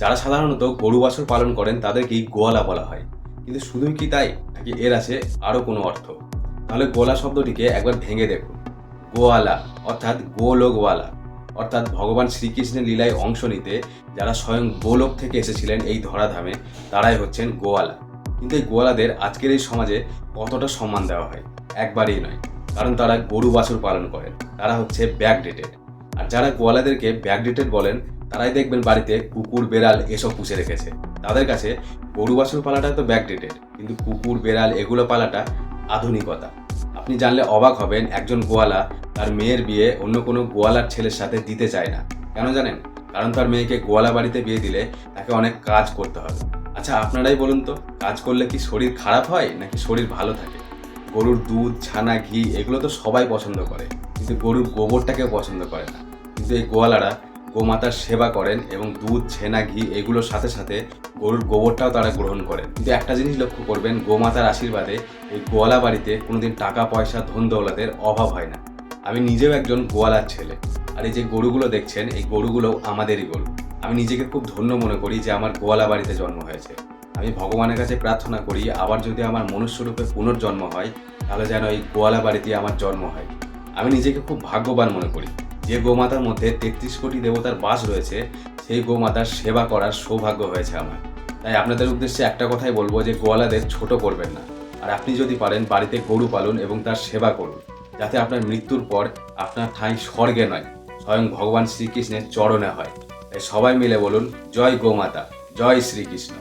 যারা সাধারণত গরু বাছুর পালন করেন তাদেরকেই গোয়ালা বলা হয়। কিন্তু শুধুই কি তাই? নাকি এর আছে আরও কোনো অর্থ? তাহলে গোলা শব্দটিকে একবার ভেঙে দেখুন। গোয়ালা, অর্থাৎ গোলোকওয়ালা। অর্থাৎ ভগবান শ্রীকৃষ্ণের লীলায় অংশ নিতে যারা স্বয়ং গোলোক থেকে এসেছিলেন এই ধরাধামে, তারাই হচ্ছেন গোয়ালা। কিন্তু এই গোয়ালাদের আজকের এই সমাজে কতটা সম্মান দেওয়া হয়? একবারেই নয়। কারণ তারা গরু বাছুর পালন করেন। তারা হচ্ছে ব্যাকডেটেড আর যারা গোয়ালাদেরকে ব্যাকডেটেড বলেন, তারাই দেখবেন বাড়িতে কুকুর, বেড়াল এসব পুষে রেখেছে। তাদের কাছে গরু বাছুর পালাটা তো ব্যাকডেটেড কিন্তু কুকুর, বেড়াল এগুলো পালাটা আধুনিকতা। আপনি জানলে অবাক হবেন, একজন গোয়ালা তার মেয়ের বিয়ে অন্য কোনো গোয়ালার ছেলের সাথে দিতে চায় না। কেন জানেন? কারণ তার মেয়েকে গোয়ালা বাড়িতে বিয়ে দিলে তাকে অনেক কাজ করতে হবে। আচ্ছা আপনারাই বলুন তো, কাজ করলে কি শরীর খারাপ হয়, নাকি শরীর ভালো থাকে? গরুর দুধ, ছানা, ঘি এগুলো তো সবাই পছন্দ করে। কিন্তু গরুর গোবরটাকে পছন্দ করে না। কিন্তু এই গোয়ালারা গোমাতার সেবা করেন এবং দুধ, ছেনা, ঘি এগুলোর সাথে সাথে গরুর গোবরটাও তারা গ্রহণ করেন। কিন্তু একটা জিনিস লক্ষ্য করবেন, গোমাতার আশীর্বাদে এই গোয়ালা বাড়িতে কোনোদিন টাকা, পয়সা, ধন, দৌলতের অভাব হয় না। আমি নিজেও একজন গোয়ালার ছেলে। আর এই যে গরুগুলো দেখছেন, এই গরুগুলো আমাদেরই গরু। আমি নিজেকে খুব ধন্য মনে করি যে আমার গোয়ালা বাড়িতে জন্ম হয়েছে। আমি ভগবানের কাছে প্রার্থনা করি, আবার যদি আমার মনুষ্যরূপে পুনর্জন্ম হয়, তাহলে যেন এই গোয়ালা বাড়িতে আমার জন্ম হয়। আমি নিজেকে খুব ভাগ্যবান মনে করি। যে গোমাতার মধ্যে তেত্রিশ কোটি দেবতার বাস রয়েছে, সেই গোমাতার সেবা করার সৌভাগ্য হয়েছে আমার। তাই আপনাদের উদ্দেশ্যে একটা কথাই বলব যে, গোয়ালাদের ছোট করবেন না। আর আপনি যদি পারেন, বাড়িতে গরু পালন এবং তার সেবা করুন, যাতে আপনার মৃত্যুর পর আপনার ঠাঁই স্বর্গে নয়, স্বয়ং ভগবান শ্রীকৃষ্ণের চরণে হয়। তাই সবাই মিলে বলুন, জয় গোমাতা, জয় শ্রীকৃষ্ণ।